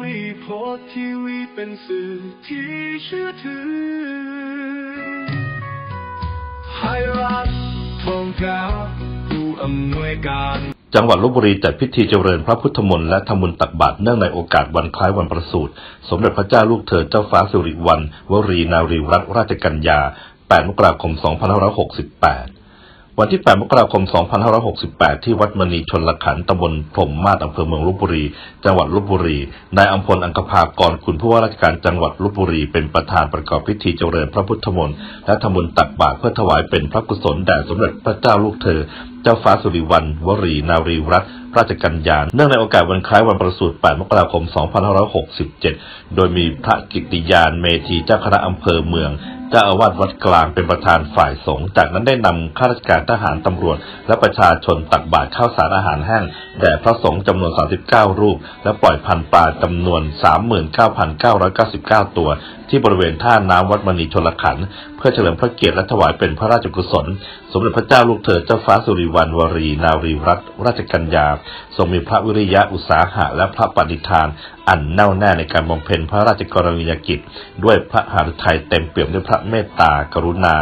วีโพสทีวีเป็นสื่อที่เชื่อถือไทยรัฐทองกาผู้อำนวยการ จังหวัดลบบุรีจัดพิธีเจริญพระพุทธมนต์และทำบุญตักบาตรเนื่องในโอกาสวันคล้ายวันประสูติ สมเด็จพระเจ้าลูกเธอเจ้าฟ้าสิริวัณวรีนารีรัตนราชกัญญา 8 มกราคม 2568 วันที่ 8 มกราคม 2568 ที่วัดมณีชนละขันธ์ตำบลพรมมาศอำเภอเมืองลบบุรี จังหวัดลบบุรี นายอัมพล อังคภากร คุณผู้ว่าราชการจังหวัดลบบุรี เป็นประธานประกอบพิธีเจริญพระพุทธมนต์ และทำบุญตักบาตรเพื่อถวายเป็นพระกุศลแด่สมเด็จพระเจ้าลูกเธอ เจ้าฟ้าสุริวัณวรีนารีรัตนราชกัญญา เนื่องในโอกาสวันคล้ายวันประสูติ 8 มกราคม 2567 โดยมีพระกิติยานเมธีเจ้าคณะอำเภอเมือง เจ้าอาวาสวัดกลางเป็นประธานฝ่ายสงฆ์จากนั้นได้นำข้าราชการทหารตำรวจ และประชาชนตักบาตรข้าวสารอาหารแห้งแด่พระสงฆ์จำนวน 39 รูป และปล่อยพันปลาจำนวน 39,999 ตัว ที่บริเวณท่าน้ำวัดมณีชลขัน เพื่อเฉลิมพระเกียรติและถวายเป็นพระราชกุศล สมเด็จพระเจ้าลูกเธอเจ้าฟ้าสุริวัณวรีนารีรัตนราชกัญญา ทรงมีพระวิริยะอุตสาหะและพระปฏิทาน อันแน่วแน่ในการบำเพ็ญพระราชกรณียกิจ ด้วยพระหฤทัยเต็มเปี่ยมด้วยพระเมตตากรุณา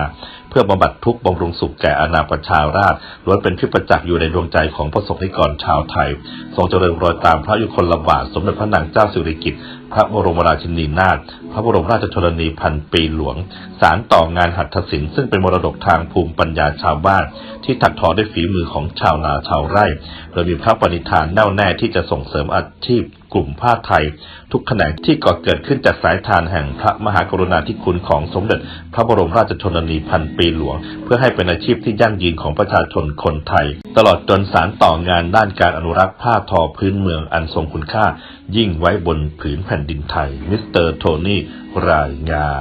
เพื่อบำบัดทุกข์บำรุงสุขแก่อาณาประชาราษฎรล้วนเป็นที่ประจักษ์อยู่ในดวงใจของพระสงฆ์นิกรชาวไทย ทรงเจริญรอยตามพระยุคลบาทสมเด็จพระนางเจ้าสิริกิติ์พระบรมราชินีนาถพระบรมราชชนนีพันปีหลวง สารต่องานหัตถศิลป์ซึ่งเป็นมรดกทางภูมิปัญญาชาวบ้าน ที่ถักทอด้วยฝีมือของชาวนาชาวไร่ โดยมีพระปณิธานแน่วแน่ที่จะส่งเสริมอาชีพกลุ่มผ้าไทย ทุกแขนงที่ก่อเกิดขึ้นจากสายทานแห่งพระมหากรุณาธิคุณของสมเด็จ พระบรมราชชนนีพันปีหลวง เพื่อให้เป็นอาชีพที่ยั่งยืนของประชาชนคนไทย ตลอดจนสารต่องานด้านการอนุรักษ์ผ้าทอพื้นเมืองอันทรงคุณค่า ยิ่งไว้บนผืนแผ่นดินไทย มิสเตอร์โทนี่รายงาน